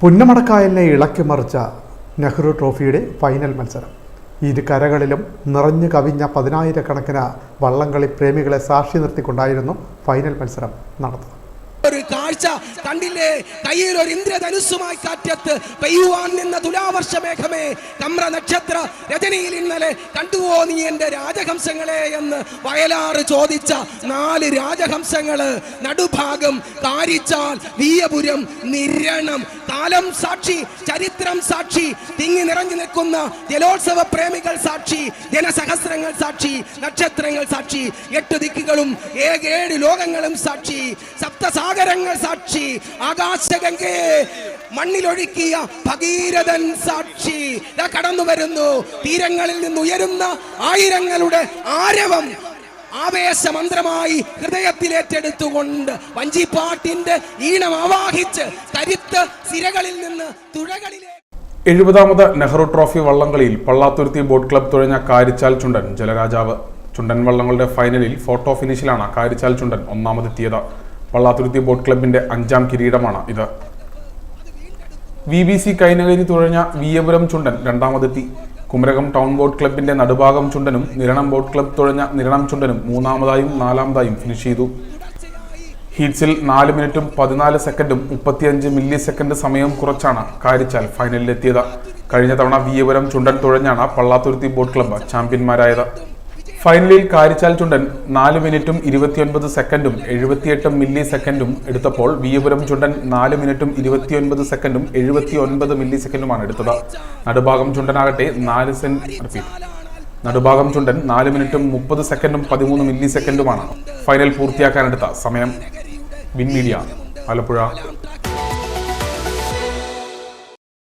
പുന്നമടക്കായലിനെ ഇളക്കി മറിച്ച നെഹ്റു ട്രോഫിയുടെ ഫൈനൽ മത്സരം. ഇരു കരകളിലും നിറഞ്ഞു കവിഞ്ഞ പതിനായിരക്കണക്കിന് വള്ളംകളി പ്രേമികളെ സാക്ഷി നിർത്തിക്കൊണ്ടായിരുന്നു ഫൈനൽ മത്സരം നടന്നത്. ഒരു കാഴ്ച കണ്ടില്ലേ? കയ്യിൽ ഒരു ഇന്ദ്രധനുസ്സുമായി കാറ്റത്ത് പെയ്യുവാൻ നിന്ന തുലാവർഷ മേഘമേ കമ്ര നക്ഷത്ര രജനിയിൽ ഇന്നലെ കണ്ടുവോ നീ എന്റെ രാജഹംസങ്ങളെ എന്ന് വയലാറ് ചോദിച്ച നാല് രാജഹംസങ്ങൾ നടുഭാഗം കാരിച്ചാൽ വീയപുരം നിരണം കാലം സാക്ഷി ചരിത്രം സാക്ഷി തിങ്ങി നിറഞ്ഞു നിൽക്കുന്ന ജലോത്സവ പ്രേമികൾ സാക്ഷി ജനസഹസ്രങ്ങൾ സാക്ഷി നക്ഷത്രങ്ങൾ സാക്ഷി എട്ട് ദിക്കുകളും ഏഴ് ലോകങ്ങളും സാക്ഷി സപ്തസാഗരങ്ങൾ സാക്ഷി ആകാശഗംഗയെ മണ്ണിലൊഴുക്കിയ ഭഗീരഥൻ സാക്ഷി. കടന്നു വരുന്നു. തീരങ്ങളിൽ നിന്ന് ഉയരുന്ന ആയിരങ്ങളുടെ ആരവം ആവേശമന്ത്രമായി ഹൃദയത്തിലേറ്റെടുത്തുകൊണ്ട് വഞ്ചിപ്പാട്ടിന്റെ ഈണം ആവാഹിച്ച് കരുത്ത് സിരകളിൽ നിന്ന് തുഴകളിലെ എഴുപതാമത് നെഹ്റു ട്രോഫി വള്ളംകളിയിൽ പള്ളാത്തുരുത്തി ബോട്ട് ക്ലബ് തുഴഞ്ഞ കാരിച്ചാൽ ചുണ്ടൻ. ജലരാജാവ് ചുണ്ടൻ വള്ളങ്ങളുടെ ഫൈനലിൽ ഫോട്ടോ ഫിനിഷിലാണ് കാരിച്ചാൽ ചുണ്ടൻ ഒന്നാമതെത്തിയത്. പള്ളാത്തുരുത്തി ബോട്ട് ക്ലബിന്റെ അഞ്ചാം കിരീടമാണ് ഇത്. വി ബി സി കൈനകരി തുഴഞ്ഞ വിയപുരം ചുണ്ടൻ രണ്ടാമതെത്തി കുമരകം ടൗൺ ബോട്ട് ക്ലബിന്റെ നടുഭാഗം ചുണ്ടനും നിരണം ബോട്ട് ക്ലബ് തുഴഞ്ഞ നിരണം ചുണ്ടനും മൂന്നാമതായും നാലാമതായും ഫിനിഷ് ചെയ്തു. ഹീറ്റ്സിൽ നാല് മിനിറ്റും പതിനാല് സെക്കൻഡും മുപ്പത്തിയഞ്ച് മില്ലി സെക്കൻഡ് സമയം കുറച്ചാണ് കാരിച്ചാൽ ഫൈനലിലെത്തിയത് കഴിഞ്ഞ തവണ വിയപുരം ചുണ്ടൻ തുഴഞ്ഞാണ് പള്ളാത്തുരുത്തി ബോട്ട് ക്ലബ് ചാമ്പ്യന്മാരായത്. ഫൈനലിൽ കാരിച്ചാൽ ചുണ്ടൻ നാല് മിനിറ്റും ഇരുപത്തിയൊൻപത് സെക്കൻഡും എഴുപത്തിയെട്ട് മില്ലി സെക്കൻഡും എടുത്തപ്പോൾ വിയപുരം ചുണ്ടൻ നാല് മിനിറ്റും ഇരുപത്തിയൊൻപത് സെക്കൻഡും എഴുപത്തിയൊൻപത് മില്ലി സെക്കൻഡുമാണ് എടുത്തത്. നടുഭാഗം ചുണ്ടനാകട്ടെ നാല് സെന്റ് നടുഭാഗം ചുണ്ടൻ നാല് മിനിറ്റും മുപ്പത് സെക്കൻഡും പതിമൂന്ന് മില്ലി സെക്കൻഡുമാണ് ഫൈനൽ പൂർത്തിയാക്കാനെടുത്ത സമയം. Win media Alappuzha.